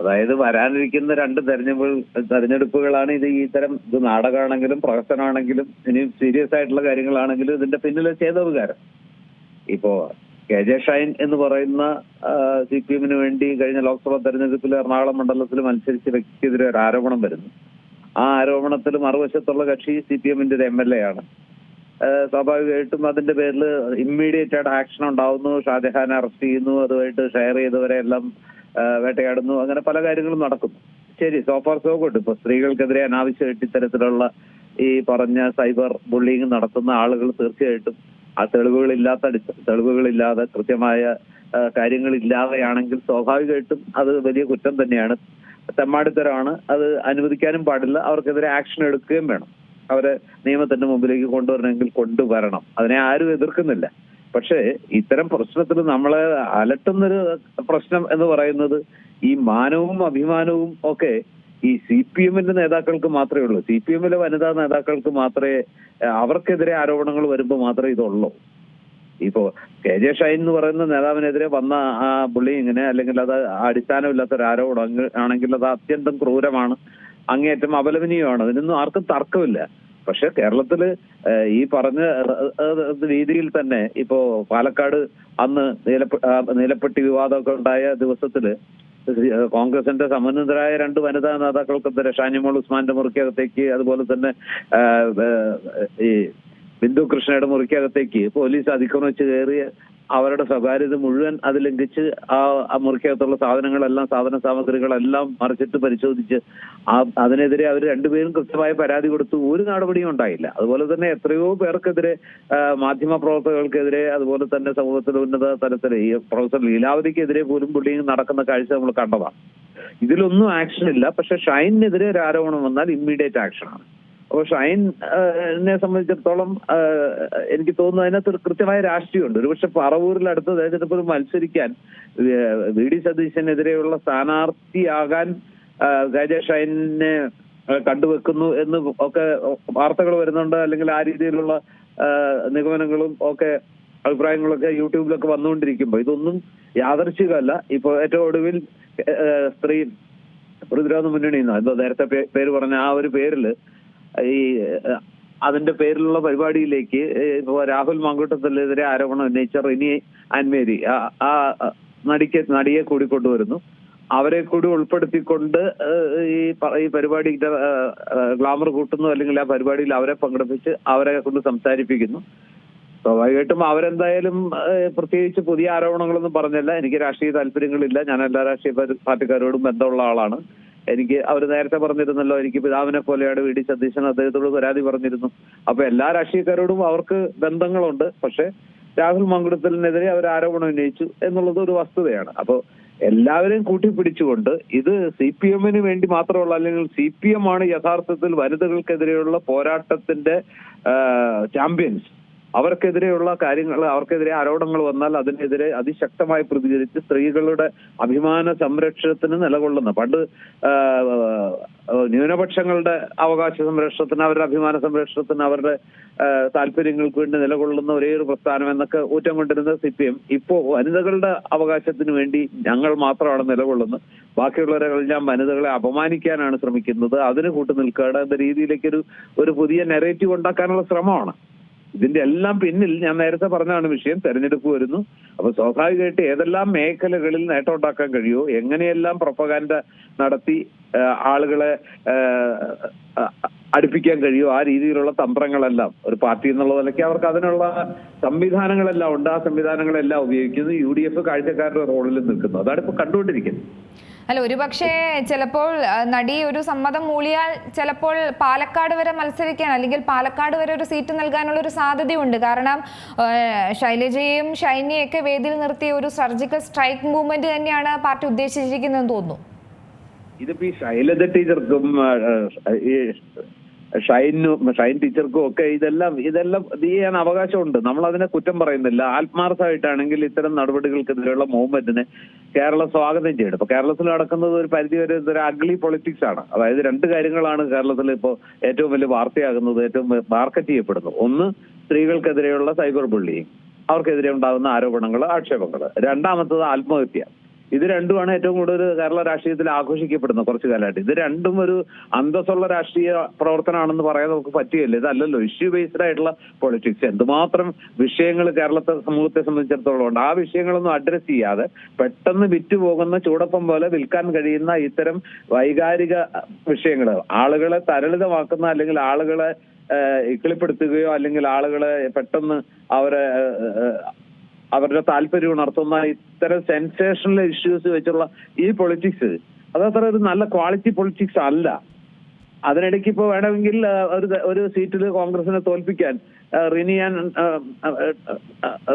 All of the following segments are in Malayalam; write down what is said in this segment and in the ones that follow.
അതായത് വരാനിരിക്കുന്ന രണ്ട് തെരഞ്ഞെടുപ്പ് തെരഞ്ഞെടുപ്പുകളാണ് ഇത് ഈ തരം ഇത് നാടകമാണെങ്കിലും പ്രഹസനമാണെങ്കിലും ഇനി സീരിയസ് ആയിട്ടുള്ള കാര്യങ്ങളാണെങ്കിലും ഇതിന്റെ പിന്നിലെ ചേതവുകാരം ഇപ്പോ കെ ജെ ഷൈൻ എന്ന് പറയുന്ന സി പി എമ്മിന് വേണ്ടി കഴിഞ്ഞ ലോക്സഭാ തെരഞ്ഞെടുപ്പിൽ എറണാകുളം മണ്ഡലത്തിൽ മത്സരിച്ച വ്യക്തിക്കെതിരെ ഒരു ആരോപണം വരുന്നു. ആ ആരോപണത്തിൽ മറുവശത്തുള്ള കക്ഷി സി പി എമ്മിന്റെ ഒരു എം എൽ എ ആണ്. സ്വാഭാവികമായിട്ടും അതിന്റെ പേരിൽ ഇമ്മീഡിയറ്റ് ആയിട്ട് ആക്ഷൻ ഉണ്ടാവുന്നു. ഷാജഹാനെ അറസ്റ്റ് ചെയ്യുന്നു. അതുമായിട്ട് ഷെയർ ചെയ്തവരെ എല്ലാം വേട്ടയാടുന്നു. അങ്ങനെ പല കാര്യങ്ങളും നടക്കുന്നു ശരി സോഫാർ സോ ഗുഡ് ഇപ്പൊ സ്ത്രീകൾക്കെതിരെ അനാവശ്യമായിട്ട് ഇത്തരത്തിലുള്ള ഈ പറഞ്ഞ സൈബർ ബുള്ളിങ് നടത്തുന്ന ആളുകൾ തീർച്ചയായിട്ടും ആ തെളിവുകളില്ലാത്ത തെളിവുകളില്ലാതെ കൃത്യമായ കാര്യങ്ങളില്ലാതെയാണെങ്കിൽ സ്വാഭാവികമായിട്ടും അത് വലിയ കുറ്റം തന്നെയാണ്. തെമ്മാടിത്തരമാണ്. അത് അനുവദിക്കാനും പാടില്ല. അവർക്കെതിരെ ആക്ഷൻ എടുക്കുകയും വേണം. അവരെ നിയമത്തിന്റെ മുമ്പിലേക്ക് കൊണ്ടുവരണമെങ്കിൽ കൊണ്ടുവരണം. അതിനെ ആരും എതിർക്കുന്നില്ല. പക്ഷേ ഇത്തരം പ്രശ്നത്തിൽ നമ്മളെ അലട്ടുന്നൊരു പ്രശ്നം എന്ന് പറയുന്നത് ഈ മാനവും അഭിമാനവും ഒക്കെ ഈ സി പി എമ്മിന്റെ നേതാക്കൾക്ക് മാത്രമേ ഉള്ളൂ. സി പി എമ്മിലെ വനിതാ നേതാക്കൾക്ക് മാത്രമേ അവർക്കെതിരെ ആരോപണങ്ങൾ വരുമ്പോൾ മാത്രമേ ഇതുള്ളൂ. ഇപ്പോ കെ ജെ ഷൈൻ എന്ന് പറയുന്ന നേതാവിനെതിരെ വന്ന ആ ബുള്ളിങ്ങിനെ അല്ലെങ്കിൽ അത് അടിസ്ഥാനമില്ലാത്ത ഒരു ആരോപണം ആണെങ്കിൽ അത് അത്യന്തം ക്രൂരമാണ്. അങ്ങേയറ്റം അപലപനീയമാണ്. അതിനൊന്നും ആർക്കും തർക്കമില്ല. പക്ഷെ കേരളത്തിൽ ഈ പറഞ്ഞ രീതിയിൽ തന്നെ ഇപ്പോ പാലക്കാട് അന്ന് നീലപ്പെട്ടി വിവാദമൊക്കെ ഉണ്ടായ ദിവസത്തിൽ കോൺഗ്രസിന്റെ സമന്വിതരായ രണ്ട് വനിതാ നേതാക്കൾക്കെതിരെ ഷാനിമോൾ ഉസ്മാന്റെ മുറിക്കകത്തേക്ക് അതുപോലെ തന്നെ ഈ ബിന്ദു കൃഷ്ണയുടെ മുറിക്കകത്തേക്ക് പോലീസ് അതിക്രമിച്ച് കയറി അവരുടെ സ്വകാര്യത മുഴുവൻ അത് ലംഘിച്ച് ആ മുറിക്കകത്തുള്ള സാധനങ്ങളെല്ലാം സാധന സാമഗ്രികളെല്ലാം മറിച്ചിട്ട് പരിശോധിച്ച് അതിനെതിരെ അവർ രണ്ടുപേരും കൃത്യമായ പരാതി കൊടുത്തു. ഒരു നടപടിയും ഉണ്ടായില്ല. അതുപോലെ തന്നെ എത്രയോ പേർക്കെതിരെ മാധ്യമ പ്രവർത്തകർക്കെതിരെ അതുപോലെ തന്നെ സമൂഹത്തിൽ ഉന്നത തലത്തിൽ ഈ പ്രൊഫസർ ലീലാവതിക്കെതിരെ പോലും ബുള്ളിങ് നടക്കുന്ന കാഴ്ച നമ്മൾ കണ്ടതാണ്. ഇതിലൊന്നും ആക്ഷൻ ഇല്ല പക്ഷെ ഷൈനിനെതിരെ ഒരു ആരോപണം വന്നാൽ ഇമ്മീഡിയറ്റ് ആക്ഷനാണ് അപ്പോൾ ഷൈൻ എന്നെ സംബന്ധിച്ചിടത്തോളം എനിക്ക് തോന്നുന്നു അതിനകത്ത് കൃത്യമായ രാഷ്ട്രീയമുണ്ട്. ഒരുപക്ഷെ പറവൂരിൽ അടുത്ത തെരഞ്ഞെടുപ്പിൽ മത്സരിക്കാൻ വി ഡി സതീശനെതിരെയുള്ള സ്ഥാനാർത്ഥിയാകാൻ ഗജ ഷൈനെ കണ്ടുവെക്കുന്നു എന്ന് ഒക്കെ വാർത്തകൾ വരുന്നുണ്ട്. അല്ലെങ്കിൽ ആ രീതിയിലുള്ള നിഗമനങ്ങളും ഒക്കെ അഭിപ്രായങ്ങളൊക്കെ യൂട്യൂബിലൊക്കെ വന്നുകൊണ്ടിരിക്കുമ്പോൾ ഇതൊന്നും യാദർശികമല്ല. ഇപ്പൊ ഏറ്റവും ഒടുവിൽ സ്ത്രീ പ്രതിരോധ മുന്നണി എന്നോ എന്തോ നേരത്തെ പേര് പറഞ്ഞ ആ ഒരു പേരിൽ ഈ അതിന്റെ പേരിലുള്ള പരിപാടിയിലേക്ക് ഇപ്പോ രാഹുൽ മങ്കൂട്ടത്തിനെതിരെ ആരോപണം ഉന്നയിച്ച റിനി ആൻമേരി ആ- നടിക്ക് നടിയെ കൂടി കൊണ്ടുവരുന്നു അവരെ കൂടി ഉൾപ്പെടുത്തിക്കൊണ്ട് ഈ ഈ പരിപാടിയുടെ ഗ്ലാമർ കൂട്ടുന്നു അല്ലെങ്കിൽ ആ പരിപാടിയിൽ അവരെ പങ്കെടുപ്പിച്ച് അവരെ കൊണ്ട് സംസാരിപ്പിക്കുന്നു. സ്വാഭാവികമായിട്ടും അവരെന്തായാലും പ്രത്യേകിച്ച് പുതിയ ആരോപണങ്ങളൊന്നും പറഞ്ഞല്ല. എനിക്ക് രാഷ്ട്രീയ താല്പര്യങ്ങളില്ല. ഞാൻ എല്ലാ രാഷ്ട്രീയ പാർട്ടിക്കാരോടും ബന്ധമുള്ള ആളാണ്. എനിക്ക് അവർ നേരത്തെ പറഞ്ഞിരുന്നല്ലോ എനിക്ക് പിതാവിനെ പോലെയാണ് വി ഡി സതീശൻ അദ്ദേഹത്തോട് പരാതി പറഞ്ഞിരുന്നു. അപ്പൊ എല്ലാ രാഷ്ട്രീയക്കാരോടും അവർക്ക് ബന്ധങ്ങളുണ്ട്. പക്ഷെ രാഹുൽ മങ്കുടത്തലിനെതിരെ അവർ ആരോപണം ഉന്നയിച്ചു എന്നുള്ളത് ഒരു വസ്തുതയാണ്. അപ്പോൾ എല്ലാവരെയും കൂട്ടിപ്പിടിച്ചുകൊണ്ട് ഇത് സി പി എമ്മിന് വേണ്ടി മാത്രമുള്ള അല്ലെങ്കിൽ സി പി എം ആണ് യഥാർത്ഥത്തിൽ വനിതകൾക്കെതിരെയുള്ള പോരാട്ടത്തിന്റെ ചാമ്പ്യൻസ് അവർക്കെതിരെയുള്ള കാര്യങ്ങൾ അവർക്കെതിരെ ആരോപണങ്ങൾ വന്നാൽ അതിനെതിരെ അതിശക്തമായി പ്രതികരിച്ച് സ്ത്രീകളുടെ അഭിമാന സംരക്ഷണത്തിന് നിലകൊള്ളുന്ന. പണ്ട് ന്യൂനപക്ഷങ്ങളുടെ അവകാശ സംരക്ഷണത്തിന് അവരുടെ അഭിമാന സംരക്ഷണത്തിന് അവരുടെ താല്പര്യങ്ങൾക്ക് വേണ്ടി നിലകൊള്ളുന്ന ഒരേ ഒരു പ്രസ്ഥാനം എന്നൊക്കെ ഊറ്റം കൊണ്ടിരുന്ന സി പി എം ഇപ്പോ വനിതകളുടെ അവകാശത്തിന് വേണ്ടി ഞങ്ങൾ മാത്രമാണ് നിലകൊള്ളുന്നത്. ബാക്കിയുള്ളവരെല്ലാം വനിതകളെ അപമാനിക്കാനാണ് ശ്രമിക്കുന്നത്. അതിന് കൂട്ടുനിൽക്കേണ്ട എന്ന എന്ന രീതിയിലേക്കൊരു ഒരു പുതിയ നെറേറ്റീവ് ഉണ്ടാക്കാനുള്ള ശ്രമമാണ്. ഇതിന്റെ എല്ലാം പിന്നിൽ ഞാൻ നേരത്തെ പറഞ്ഞതാണ് വിഷയം തെരഞ്ഞെടുപ്പ് വരുന്നു. അപ്പൊ സ്വാഭാവികമായിട്ട് ഏതെല്ലാം മേഖലകളിൽ നേട്ടം ഉണ്ടാക്കാൻ കഴിയുമോ എങ്ങനെയെല്ലാം പ്രൊപ്പകാൻഡ നടത്തി ആളുകളെ അടുപ്പിക്കാൻ കഴിയുമോ? ആ രീതിയിലുള്ള തന്ത്രങ്ങളെല്ലാം ഒരു പാർട്ടി എന്നുള്ള നിലയ്ക്ക് അവർക്ക് അതിനുള്ള സംവിധാനങ്ങളെല്ലാം ഉണ്ട്. ആ സംവിധാനങ്ങളെല്ലാം ഉപയോഗിക്കുന്നു. യു ഡി എഫ് കാഴ്ചക്കാരുടെ റോളിൽ നിൽക്കുന്നു. അതാണ് ഇപ്പൊ കണ്ടുകൊണ്ടിരിക്കുന്നത്. അല്ല ഒരുപക്ഷെ ചിലപ്പോൾ നടി ഒരു സമ്മതം മൂളിയാൽ ചിലപ്പോൾ പാലക്കാട് വരെ മത്സരിക്കാൻ അല്ലെങ്കിൽ പാലക്കാട് വരെ ഒരു സീറ്റ് നൽകാനുള്ള ഒരു സാധ്യതയുണ്ട്. കാരണം ശൈലജയും ഷൈനിയൊക്കെ വേദിയിൽ നിർത്തിയ ഒരു സർജിക്കൽ സ്ട്രൈക്ക് മൂവ്മെന്റ് തന്നെയാണ് പാർട്ടി ഉദ്ദേശിച്ചിരിക്കുന്നതെന്ന് തോന്നുന്നു. ഇതിപ്പോ ഈ ശൈലജ ടീച്ചർക്കും ഷൈനും ഷൈൻ ടീച്ചർക്കും ഒക്കെ ഇതെല്ലാം ഇതെല്ലാം ഇത് ചെയ്യാൻ അവകാശമുണ്ട്. നമ്മൾ അതിനെ കുറ്റം പറയുന്നില്ല. ആത്മാർത്ഥമായിട്ടാണെങ്കിൽ ഇത്തരം നടപടികൾക്കെതിരെയുള്ള മൂവ്മെന്റിനെ കേരളം സ്വാഗതം ചെയ്യണം. ഇപ്പൊ കേരളത്തിൽ നടക്കുന്നത് ഒരു പരിധി വരെ ഒരു അഗ്ലി പൊളിറ്റിക്സ് ആണ്. അതായത് രണ്ട് കാര്യങ്ങളാണ് കേരളത്തിൽ ഇപ്പോൾ ഏറ്റവും വലിയ വാർത്തയാകുന്നത് ഏറ്റവും മാർക്കറ്റ് ചെയ്യപ്പെടുന്നത്. ഒന്ന് സ്ത്രീകൾക്കെതിരെയുള്ള സൈബർ ബുള്ളിങ്. അവർക്കെതിരെ ഉണ്ടാകുന്ന ആരോപണങ്ങൾ ആക്ഷേപങ്ങൾ രണ്ടാമത്തത് ആത്മഹത്യ. ഇത് രണ്ടുമാണ് ഏറ്റവും കൂടുതൽ കേരള രാഷ്ട്രീയത്തിൽ ആഘോഷിക്കപ്പെടുന്നത് കുറച്ചു കാലമായിട്ട്. ഇത് രണ്ടും ഒരു അന്തസ്സുള്ള രാഷ്ട്രീയ പ്രവർത്തനമാണെന്ന് പറയാൻ നമുക്ക് പറ്റുകയില്ല. ഇതല്ലല്ലോ ഇഷ്യൂ ബേസ്ഡ് ആയിട്ടുള്ള പൊളിറ്റിക്സ് എന്തുമാത്രം വിഷയങ്ങൾ കേരളത്തെ സമൂഹത്തെ സംബന്ധിച്ചിടത്തോളം ഉണ്ട് ആ വിഷയങ്ങളൊന്നും അഡ്രസ് ചെയ്യാതെ പെട്ടെന്ന് വിറ്റുപോകുന്ന ചൂടപ്പം പോലെ വിൽക്കാൻ കഴിയുന്ന ഇത്തരം വൈകാരിക വിഷയങ്ങൾ. ആളുകളെ തരളിതമാക്കുന്ന അല്ലെങ്കിൽ ആളുകളെ ഇക്കിളിപ്പെടുത്തുകയോ അല്ലെങ്കിൽ ആളുകളെ പെട്ടെന്ന് അവരെ അവരുടെ താല്പര്യം ഉണർത്തുന്ന ഇത്തരം സെൻസേഷണൽ ഇഷ്യൂസ് വെച്ചുള്ള ഈ പൊളിറ്റിക്സ് അതത്ര ഒരു നല്ല ക്വാളിറ്റി പൊളിറ്റിക്സ് അല്ല. അതിനിടയ്ക്ക് ഇപ്പോൾ വേണമെങ്കിൽ ഒരു ഒരു സീറ്റിൽ കോൺഗ്രസിനെ തോൽപ്പിക്കാൻ റിനിയാൻ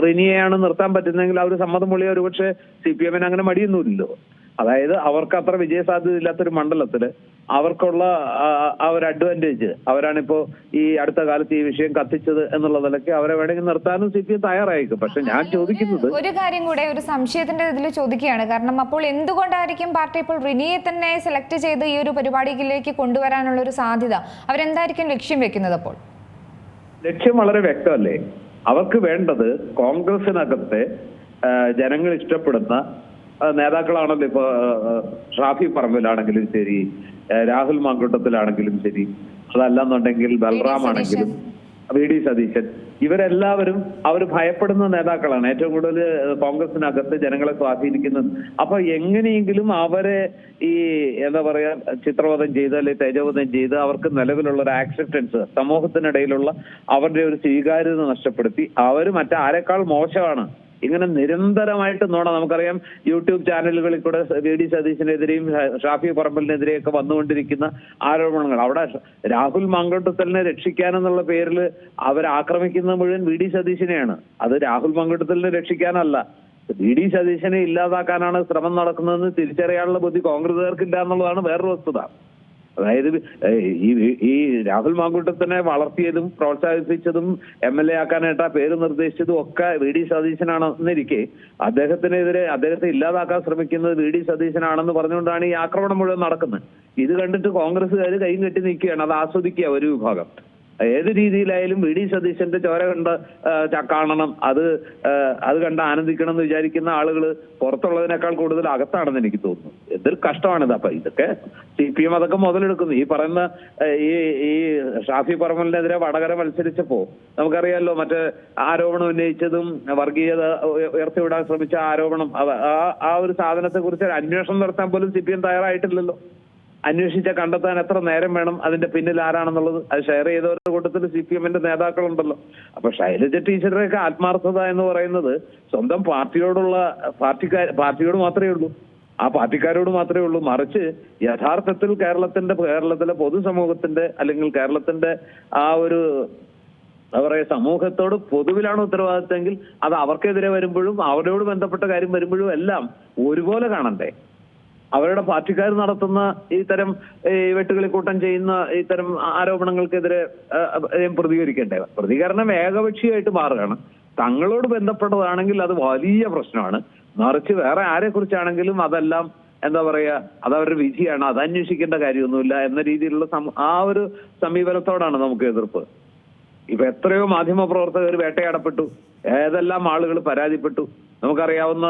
റിനിയെയാണ് നിർത്താൻ പറ്റുന്നതെങ്കിൽ അവർ സമ്മതം മൊഴിയ ഒരുപക്ഷെ സി പി എമ്മിന് അങ്ങനെ മടിയൊന്നുമില്ലല്ലോ. അതായത് അവർക്ക് അത്ര വിജയസാധ്യത ഇല്ലാത്തൊരു മണ്ഡലത്തിൽ അവർക്കുള്ള ആ, ഒരു അഡ്വാന്റേജ് അവരാണിപ്പോ ഈ അടുത്ത കാലത്ത് ഈ വിഷയം കത്തിച്ചത് എന്നുള്ള നിലയ്ക്ക് അവരെ വേണമെങ്കിൽ നിർത്താനും സി പി എം തയ്യാറായിരിക്കും പക്ഷെ ഞാൻ ചോദിക്കുന്നത് ഒരു കാര്യം കൂടെ ഒരു സംശയത്തിന്റെ ഇതിൽ ചോദിക്കുകയാണ്. കാരണം അപ്പോൾ എന്തുകൊണ്ടായിരിക്കും പാർട്ടി ഇപ്പോൾ റിനിയെ തന്നെ സെലക്ട് ചെയ്ത് ഈ ഒരു പരിപാടിയിലേക്ക് കൊണ്ടുവരാനുള്ള ഒരു സാധ്യത? അവരെന്തായിരിക്കും ലക്ഷ്യം വെക്കുന്നത് അപ്പോൾ? ലക്ഷ്യം വളരെ വ്യക്തമല്ലേ? അവർക്ക് വേണ്ടത് കോൺഗ്രസിനകത്തെ ജനങ്ങൾ ഇഷ്ടപ്പെടുന്ന നേതാക്കളാണല്ലോ ഇപ്പൊ ഷാഫി പറമ്പിലാണെങ്കിലും ശരി രാഹുൽ മാങ്കൂട്ടത്തിലാണെങ്കിലും ശരി അതല്ലെന്നുണ്ടെങ്കിൽ ബൽറാം ആണെങ്കിലും വി ഡി സതീശൻ. ഇവരെല്ലാവരും അവർ ഭയപ്പെടുന്ന നേതാക്കളാണ്. ഏറ്റവും കൂടുതൽ കോൺഗ്രസിനകത്ത് ജനങ്ങളെ സ്വാധീനിക്കുന്നത്. അപ്പൊ എങ്ങനെയെങ്കിലും അവരെ ഈ എന്താ പറയാ ചിത്രവധം ചെയ്ത് അല്ലെങ്കിൽ തേജോവധം ചെയ്ത് അവർക്ക് നിലവിലുള്ള ഒരു ആക്സെപ്റ്റൻസ് സമൂഹത്തിനിടയിലുള്ള അവരുടെ ഒരു സ്വീകാര്യത നഷ്ടപ്പെടുത്തി അവർ മറ്റാരെക്കാൾ മോശമാണ് ഇങ്ങനെ നിരന്തരമായിട്ട് നോണ. നമുക്കറിയാം യൂട്യൂബ് ചാനലുകളിൽ കൂടെ വി ഡി സതീശിനെതിരെയും ഷാഫി പറമ്പലിനെതിരെയൊക്കെ വന്നുകൊണ്ടിരിക്കുന്ന ആരോപണങ്ങൾ. അവിടെ രാഹുൽ മങ്കട്ടത്തലിനെ രക്ഷിക്കാനെന്നുള്ള പേരിൽ അവർ ആക്രമിക്കുന്ന മുഴുവൻ വി ഡി സതീശിനെയാണ്. അത് രാഹുൽ മങ്കട്ടത്തലിനെ രക്ഷിക്കാനല്ല. വി ഡി സതീശനെ ഇല്ലാതാക്കാനാണ് ശ്രമം നടക്കുന്നതെന്ന് തിരിച്ചറിയാനുള്ള ബുദ്ധി കോൺഗ്രസുകാർക്കില്ല എന്നുള്ളതാണ് വേറൊരു വസ്തുത. അതായത് ഈ രാഹുൽ മാങ്കൂട്ടത്തിനെ വളർത്തിയതും പ്രോത്സാഹിപ്പിച്ചതും എം എൽ എ ആക്കാനായിട്ട് ആ പേര് നിർദ്ദേശിച്ചതും ഒക്കെ വി ഡി സതീശനാണെന്നിരിക്കെ അദ്ദേഹത്തിനെതിരെ അദ്ദേഹത്തെ ഇല്ലാതാക്കാൻ ശ്രമിക്കുന്നത് വി ഡി സതീശനാണെന്ന് പറഞ്ഞുകൊണ്ടാണ് ഈ ആക്രമണം മുഴുവൻ നടക്കുന്നത്. ഇത് കണ്ടിട്ട് കോൺഗ്രസ്സുകാർ കൈയും കെട്ടി നിൽക്കുകയാണ്. അത് ആസ്വദിക്കുക ഒരു വിഭാഗം. ഏത് രീതിയിലായാലും വി ഡി സതീശന്റെ ചോര കണ്ട് കാണണം. അത് അത് കണ്ട് ആനന്ദിക്കണം എന്ന് വിചാരിക്കുന്ന ആളുകൾ പുറത്തുള്ളതിനേക്കാൾ കൂടുതൽ അകത്താണെന്ന് എനിക്ക് തോന്നുന്നു. എന്തൊരു കഷ്ടമാണിത്. അപ്പൊ ഇതൊക്കെ സി പി എം അതൊക്കെ മുതലെടുക്കുന്നു. ഈ പറയുന്ന ഈ ഈ ഷാഫി പറമ്പലിനെതിരെ വടകര മത്സരിച്ചപ്പോ നമുക്കറിയാലോ മറ്റേ ആരോപണം ഉന്നയിച്ചതും വർഗീയത ഉയ- ഉയർത്തിവിടാൻ ശ്രമിച്ച ആരോപണം ആ ഒരു സാധനത്തെ കുറിച്ച് അന്വേഷണം നടത്താൻ പോലും സി പി എം തയ്യാറായിട്ടില്ലല്ലോ. അന്വേഷിച്ച കണ്ടെത്താൻ എത്ര നേരം വേണം അതിന്റെ പിന്നിൽ ആരാണെന്നുള്ളത് അത് ഷെയർ ചെയ്തവരുടെ കൂട്ടത്തിൽ സി പി എമ്മിന്റെ നേതാക്കളുണ്ടല്ലോ. അപ്പൊ ശൈലജ ടീച്ചറുടെയൊക്കെ ആത്മാർത്ഥത എന്ന് പറയുന്നത് സ്വന്തം പാർട്ടിയോടുള്ള പാർട്ടിക്കാർ പാർട്ടിയോട് മാത്രമേ ഉള്ളൂ. ആ പാർട്ടിക്കാരോട് മാത്രമേ ഉള്ളൂ. മറിച്ച് യഥാർത്ഥത്തിൽ കേരളത്തിന്റെ കേരളത്തിലെ പൊതുസമൂഹത്തിന്റെ അല്ലെങ്കിൽ കേരളത്തിന്റെ ആ ഒരു എന്താ പറയുക സമൂഹത്തോട് പൊതുവിലാണ് ഉത്തരവാദിത്തമെങ്കിൽ അത് അവർക്കെതിരെ വരുമ്പോഴും അവരോട് ബന്ധപ്പെട്ട കാര്യം വരുമ്പോഴും എല്ലാം ഒരുപോലെ കാണണ്ടേ? അവരുടെ പാർട്ടിക്കാർ നടത്തുന്ന ഇത്തരം വെട്ടുകിളിക്കൂട്ടം ചെയ്യുന്ന ഇത്തരം ആരോപണങ്ങൾക്കെതിരെ ആ, പ്രതികരണം ഏകപക്ഷീയമായിട്ട് മാറുകയാണ്. തങ്ങളോട് ബന്ധപ്പെട്ടതാണെങ്കിൽ അത് വലിയ പ്രശ്നമാണ്. മറിച്ച് വേറെ ആരെ കുറിച്ചാണെങ്കിലും അതെല്ലാം എന്താ പറയാ അത് അവരുടെ വിധിയാണ് അത് അന്വേഷിക്കേണ്ട കാര്യമൊന്നുമില്ല എന്ന രീതിയിലുള്ള ആ ഒരു സമീപനത്തോടാണ് നമുക്ക് എതിർപ്പ്. ഇപ്പൊ എത്രയോ മാധ്യമ പ്രവർത്തകർ വേട്ടയാടപ്പെട്ടു. ഏതെല്ലാം ആളുകൾ പരാതിപ്പെട്ടു. നമുക്കറിയാവുന്ന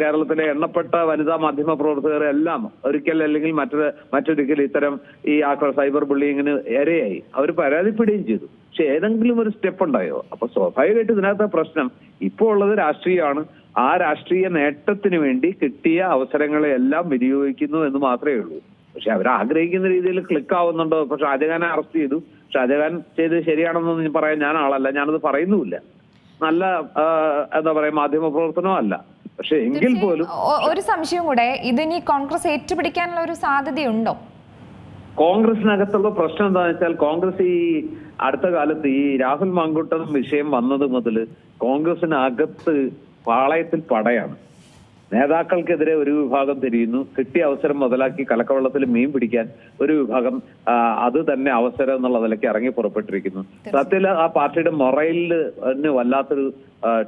കേരളത്തിലെ എണ്ണപ്പെട്ട വനിതാ മാധ്യമ പ്രവർത്തകരെ എല്ലാം ഒരിക്കൽ അല്ലെങ്കിൽ മറ്റൊരു മറ്റൊരിക്കൽ ഇത്തരം ഈ ആക്ര സൈബർ ബുള്ളിങ്ങിന് ഇരയായി. അവർ പരാതിപ്പെടുകയും ചെയ്തു. പക്ഷെ ഏതെങ്കിലും ഒരു സ്റ്റെപ്പ് ഉണ്ടായോ? അപ്പൊ സ്വാഭാവികമായിട്ട് ഇതിനകത്ത് പ്രശ്നം ഇപ്പോൾ ഉള്ളത് രാഷ്ട്രീയമാണ്. ആ രാഷ്ട്രീയ നേട്ടത്തിന് വേണ്ടി കിട്ടിയ അവസരങ്ങളെ എല്ലാം വിനിയോഗിക്കുന്നു എന്ന് മാത്രമേ ഉള്ളൂ. പക്ഷെ അവർ ആഗ്രഹിക്കുന്ന രീതിയിൽ ക്ലിക്ക് ആവുന്നുണ്ടോ? ഇപ്പൊ ഷാജഹാനെ അറസ്റ്റ് ചെയ്തു. ഷാജഹാൻ ചെയ്ത് ശരിയാണെന്നൊന്നും പറയാൻ ഞാൻ ആളല്ല ഞാനത് പറയുന്നുമില്ല. നല്ല എന്താ പറയാ മാധ്യമ പ്രവർത്തനവും അല്ല. പക്ഷെ എങ്കിൽ പോലും ഒരു സംശയം കൂടെ ഇതിനി കോൺഗ്രസ് ഏറ്റുപിടിക്കാനുള്ള ഒരു സാധ്യതയുണ്ടോ? കോൺഗ്രസിനകത്തുള്ള പ്രശ്നം എന്താണെന്ന് വെച്ചാൽ കോൺഗ്രസ് ഈ അടുത്ത കാലത്ത് ഈ രാഹുൽ മാങ്കൂട്ടം വിഷയം വന്നത് മുതൽ കോൺഗ്രസിനകത്ത് പാളയത്തിൽ പടയാണ്. നേതാക്കൾക്കെതിരെ ഒരു വിഭാഗം തിരിയുന്നു. കിട്ടിയ അവസരം മുതലാക്കി കലക്കവെള്ളത്തിൽ മീൻ പിടിക്കാൻ ഒരു വിഭാഗം അത് തന്നെ അവസരം എന്നുള്ള നിലയ്ക്ക് ഇറങ്ങി പുറപ്പെട്ടിരിക്കുന്നു. സത്യത്തിൽ ആ പാർട്ടിയുടെ മൊറയിലിന് വല്ലാത്തൊരു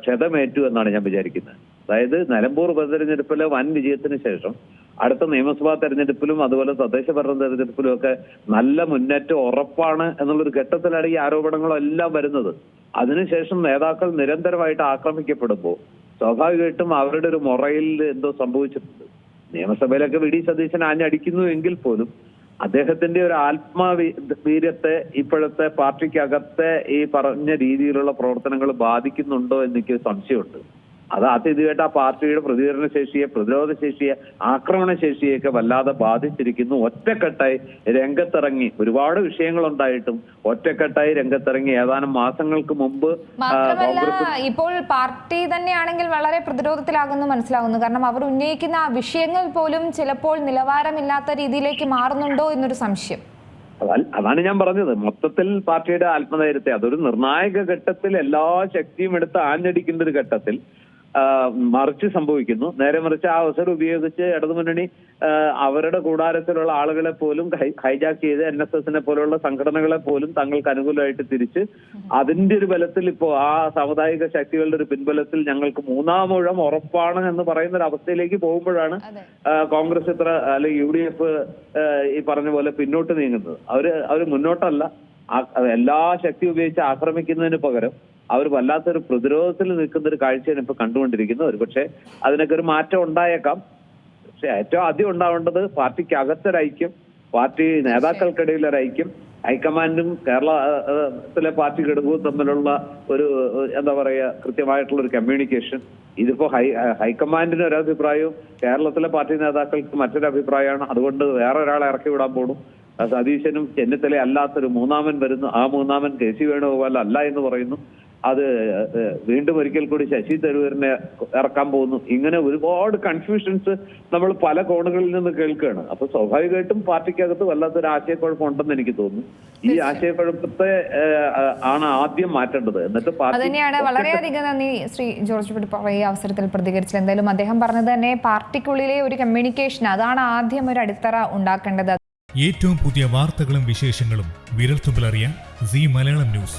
ക്ഷതമേറ്റു എന്നാണ് ഞാൻ വിചാരിക്കുന്നത്. അതായത് നിലമ്പൂർ ഉപതെരഞ്ഞെടുപ്പിലെ വൻ വിജയത്തിന് ശേഷം അടുത്ത നിയമസഭാ തെരഞ്ഞെടുപ്പിലും അതുപോലെ തദ്ദേശ ഭരണ തെരഞ്ഞെടുപ്പിലും ഒക്കെ നല്ല മുന്നേറ്റം ഉറപ്പാണ് എന്നുള്ളൊരു ഘട്ടത്തിലാണ് ഈ ആരോപണങ്ങളെല്ലാം വരുന്നത്. അതിനുശേഷം നേതാക്കൾ നിരന്തരമായിട്ട് ആക്രമിക്കപ്പെടുമ്പോൾ സ്വാഭാവികമായിട്ടും അവരുടെ ഒരു മൊറയിൽ എന്തോ സംഭവിച്ചിട്ടുണ്ട്. നിയമസഭയിലൊക്കെ വി ഡി സതീശൻ ആഞ്ഞടിക്കുന്നു എങ്കിൽ പോലും അദ്ദേഹത്തിന്റെ ഒരു ആത്മാവീര്യത്തെ ഇപ്പോഴത്തെ പാർട്ടിക്കകത്തെ ഈ പറഞ്ഞ രീതിയിലുള്ള പ്രവർത്തനങ്ങൾ ബാധിക്കുന്നുണ്ടോ എന്നെനിക്ക് സംശയമുണ്ട്. അത് അതിഥിയായിട്ട് ആ പാർട്ടിയുടെ പ്രതികരണ ശേഷിയെ പ്രതിരോധ ശേഷിയെ ആക്രമണ ശേഷിയൊക്കെ വല്ലാതെ ബാധിച്ചിരിക്കുന്നു. ഒറ്റക്കെട്ടായി രംഗത്തിറങ്ങി ഒരുപാട് വിഷയങ്ങളുണ്ടായിട്ടും ഒറ്റക്കെട്ടായി രംഗത്തിറങ്ങി ഏതാനും മാസങ്ങൾക്ക് മുമ്പ് ഇപ്പോൾ പാർട്ടി തന്നെയാണെങ്കിൽ വളരെ പ്രതിരോധത്തിലാകുന്നു മനസ്സിലാകുന്നു. കാരണം അവർ ഉന്നയിക്കുന്ന ആ വിഷയങ്ങൾ പോലും ചിലപ്പോൾ നിലവാരമില്ലാത്ത രീതിയിലേക്ക് മാറുന്നുണ്ടോ എന്നൊരു സംശയം. അതാണ് ഞാൻ പറഞ്ഞത്. മൊത്തത്തിൽ പാർട്ടിയുടെ ആത്മധൈര്യത്തെ അതൊരു നിർണായക ഘട്ടത്തിൽ എല്ലാ ശക്തിയും എടുത്ത് ആഞ്ഞടിക്കുന്ന ഒരു ഘട്ടത്തിൽ മറിച്ച് സംഭവിക്കുന്നു. നേരെ മറിച്ച് ആ അവസരം ഉപയോഗിച്ച് ഇടതുമുന്നണി അവരുടെ കൂടാരത്തിലുള്ള ആളുകളെ പോലും ഹൈജാക്ക് ചെയ്ത് എൻ എസ് എസിനെ പോലുള്ള സംഘടനകളെ പോലും തങ്ങൾക്ക് അനുകൂലമായിട്ട് തിരിച്ച് അതിന്റെ ഒരു ബലത്തിൽ ഇപ്പോ ആ സാമുദായിക ശക്തികളുടെ ഒരു പിൻബലത്തിൽ ഞങ്ങൾക്ക് മൂന്നാം ഊഴം ഉറപ്പാണ് എന്ന് പറയുന്ന ഒരു അവസ്ഥയിലേക്ക് പോകുമ്പോഴാണ് കോൺഗ്രസ് ഇത്ര അല്ലെങ്കിൽ യു ഡി എഫ് ഈ പറഞ്ഞ പോലെ പിന്നോട്ട് നീങ്ങുന്നത്. അവർ അവർ മുന്നോട്ടല്ല. എല്ലാ ശക്തി ഉപയോഗിച്ച് ആക്രമിക്കുന്നതിന് പകരം അവർ വല്ലാത്തൊരു പ്രതിരോധത്തിൽ നിൽക്കുന്ന ഒരു കാഴ്ചയാണ് ഇപ്പൊ കണ്ടുകൊണ്ടിരിക്കുന്നത്. ഒരുപക്ഷെ അതിനൊക്കെ ഒരു മാറ്റം ഉണ്ടായേക്കാം. പക്ഷെ ഏറ്റവും ആദ്യം ഉണ്ടാവേണ്ടത് പാർട്ടിക്ക് അകത്തൊരൈക്യം പാർട്ടി നേതാക്കൾക്കിടയിൽ ഒരു ഐക്യം ഹൈക്കമാൻഡും കേരളത്തിലെ പാർട്ടി ഘടകവും തമ്മിലുള്ള ഒരു എന്താ പറയുക കൃത്യമായിട്ടുള്ള ഒരു കമ്മ്യൂണിക്കേഷൻ. ഇതിപ്പോ ഹൈ ഹൈക്കമാൻഡിന് ഒരു അഭിപ്രായവും കേരളത്തിലെ പാർട്ടി നേതാക്കൾക്ക് മറ്റൊരു അഭിപ്രായമാണ് അതുകൊണ്ട് വേറെ ഒരാളെ ഇറക്കി വിടാൻ പോകും സതീശനും ചെന്നിത്തല അല്ലാത്തൊരു മൂന്നാമൻ വരുന്നു. ആ മൂന്നാമൻ കെ സി വേണുഗോപാൽ അല്ല എന്ന് പറയുന്നു. അത് വീണ്ടും ഒരിക്കൽ കൂടി ശശി തരൂരിനെ ഇറക്കാൻ പോകുന്നു. ഇങ്ങനെ ഒരുപാട് കൺഫ്യൂഷൻസ് നമ്മൾ പല കോണുകളിൽ നിന്ന് കേൾക്കുകയാണ്. അപ്പൊ സ്വാഭാവികമായിട്ടും പാർട്ടിക്കകത്ത് വല്ലാത്തൊരു ആശയക്കുഴപ്പം ഉണ്ടെന്ന് എനിക്ക് തോന്നുന്നു. ഈ ആശയക്കുഴപ്പത്തെ ആണ് ആദ്യം മാറ്റേണ്ടത്. എന്നിട്ട് തന്നെയാണ്. വളരെയധികം നന്ദി ശ്രീ ജോർജ് പിടിപ്പാറ ഈ അവസരത്തിൽ പ്രതികരിച്ചത് എന്തായാലും അദ്ദേഹം പറഞ്ഞത് തന്നെ പാർട്ടിക്കുള്ളിലെ ഒരു കമ്മ്യൂണിക്കേഷൻ അതാണ് ആദ്യം ഒരു അടിത്തറ ഉണ്ടാക്കേണ്ടത്. ഏറ്റവും പുതിയ വാർത്തകളും വിശേഷങ്ങളും വിരൽത്തുമ്പിലറിയാൻ സി മലയാളം ന്യൂസ്.